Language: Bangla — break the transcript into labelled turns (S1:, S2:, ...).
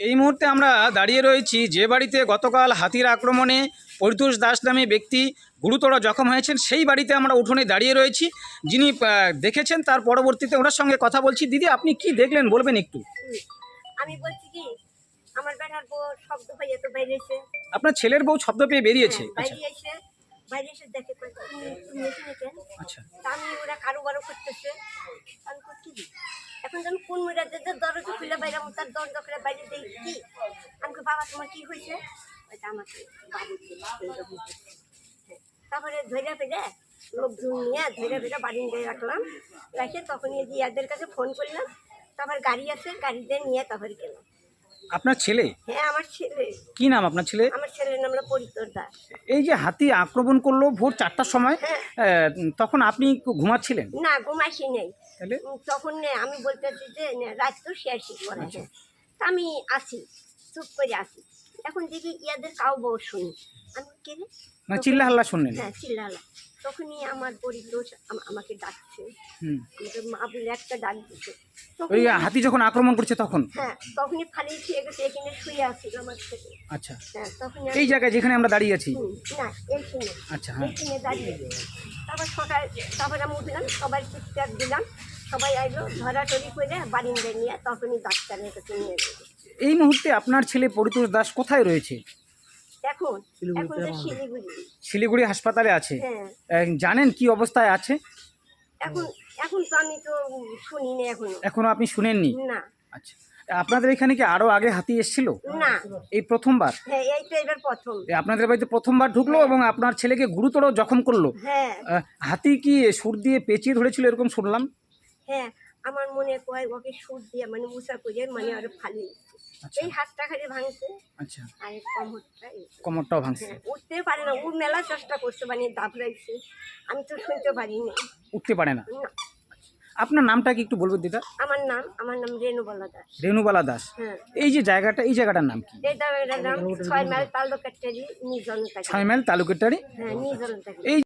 S1: এই মুহূর্তে আমরা দাঁড়িয়ে রয়েছি যে বাড়িতে গতকাল হাতির আক্রমণে পরিতোষ দাস নামে ব্যক্তি গুরুতর জখম হয়েছেন সেই বাড়িতে আমরা উঠোনে দাঁড়িয়ে রয়েছি। যিনি দেখেছেন তার পরবর্তীতে ওনার সঙ্গে কথা বলছি। দিদি আপনি কি দেখলেন? বলবেন একটু।
S2: আমি বলছি কি আমার বেটার বউ শব্দ পাইয়ে তো বাইরেছে
S1: আপনার ছেলের বউ শব্দ পেয়ে বেরিয়েছে? আচ্ছা
S2: বাইরে এসে বাইরে এসে দেখে
S1: আচ্ছা।
S2: আমি ওরা কারোবারও করতেছে। আমি কই, কি এখন যেন কোন মেয়েরা যে দরজা খুলে বাইরে আমি তার দরজা খুলে বাইরে দেই কি? আমি বাবা, তোমার কি হয়েছে? ওইটা আমাকে। তারপরে ধৈর্য পেরে লোকজন নিয়ে ধৈর্য পেরে বাড়ি নিয়ে রাখলাম। রাখে তখন এই কাছে ফোন করলাম। তারপর গাড়ি আছে, গাড়িতে নিয়ে তারপরে গেলাম।
S1: আপনার ছেলে?
S2: হ্যাঁ আমার ছেলে।
S1: কি নাম আপনার ছেলে?
S2: আমার ছেলের নাম হলো পরিতর দাস।
S1: এই যে হাতি আক্রমণ করল ভোর চারটার সময়
S2: হ্যাঁ।
S1: তখন আপনি ঘুমাচ্ছিলেন?
S2: না ঘুমাইছি নেই।
S1: তাহলে?
S2: তখন আমি বলতেছি যে রাত তো শিখ করেছে তা আমি আসি চুপ করে আসি। এখন দেখি ইয়াদের কাউ বউ শুনি। আমি কে
S1: চিল্লা হাল্লা শুনলেন।
S2: হ্যাঁ চিল্লালা তখনই আমার পরিতোষ আমাকে ডাকছে। আমাকে মা বলে একটা ডাক দিচ্ছে
S1: ওই হাতি যখন আক্রমণ করছে তখন?
S2: হ্যাঁ তখনই ফালিয়ে খেয়ে গেছে এখানে শুয়ে আসছিল আমার ছেলে
S1: আচ্ছা।
S2: হ্যাঁ তখন
S1: এই জায়গায় যেখানে আমরা দাঁড়িয়ে আছি?
S2: না এইখানে।
S1: আচ্ছা হ্যাঁ।
S2: এইখানে দাঁড়িয়ে তারপর সকাল তারপর আমি উঠলাম সবাই চিৎকার দিলাম। সবাই আইলো ধরাধরি করে বারিন্দে নিয়ে তখনই ডাক্তারের কাছে নিয়ে গেল।
S1: এই মুহূর্তে আপনার ছেলে পরিতোষ দাস কোথায় রয়েছে?
S2: এখন এখন যে শিলিগুড়ি।
S1: শিলিগুড়ি হাসপাতালে আছে।
S2: হ্যাঁ।
S1: জানেন কি অবস্থায় আছে?
S2: এখন এখন তো আমি তো শুনি না এখনও।
S1: এখনও আপনি শুনেননি?
S2: না।
S1: আচ্ছা। আপনাদের এখানে কি আরও আগে হাতি এসেছিল?
S2: না।
S1: এই প্রথমবার?
S2: হ্যাঁ এই তো এবার প্রথম।
S1: আপনাদের বাড়িতে প্রথমবার ঢুকলো এবং আপনার ছেলেকে গুরুতর জখম করল।
S2: হ্যাঁ।
S1: হাতি কি সুর দিয়ে পেঁচিয়ে ধরেছিল এরকম শুনলাম?
S2: হ্যাঁ আমার মনে কয় ওকে সুর দিয়ে মানে উষা করে মানে আরও ফালি এই হাতটা খালি ভাঙছে।
S1: আচ্ছা।
S2: আর এই
S1: কোমরটাও ভাঙছে।
S2: হ্যাঁ উঠতে পারে না। ও মেলা চেষ্টা করছে মানে দাবড়াইছে আমি তো শুনতে পারিনি
S1: উঠতে পারে না? আপনার নামটা কি একটু বলবেন দিদা?
S2: আমার নাম আমার নাম রেণুবালা দাস।
S1: রেণুবালা দাস।
S2: হ্যাঁ।
S1: এই যে জায়গাটা এই জায়গাটার নাম কি?
S2: এই ছয় মাইল তালুকাটারি নিজন
S1: ছয় মাইল তালুকের
S2: হ্যাঁ
S1: এই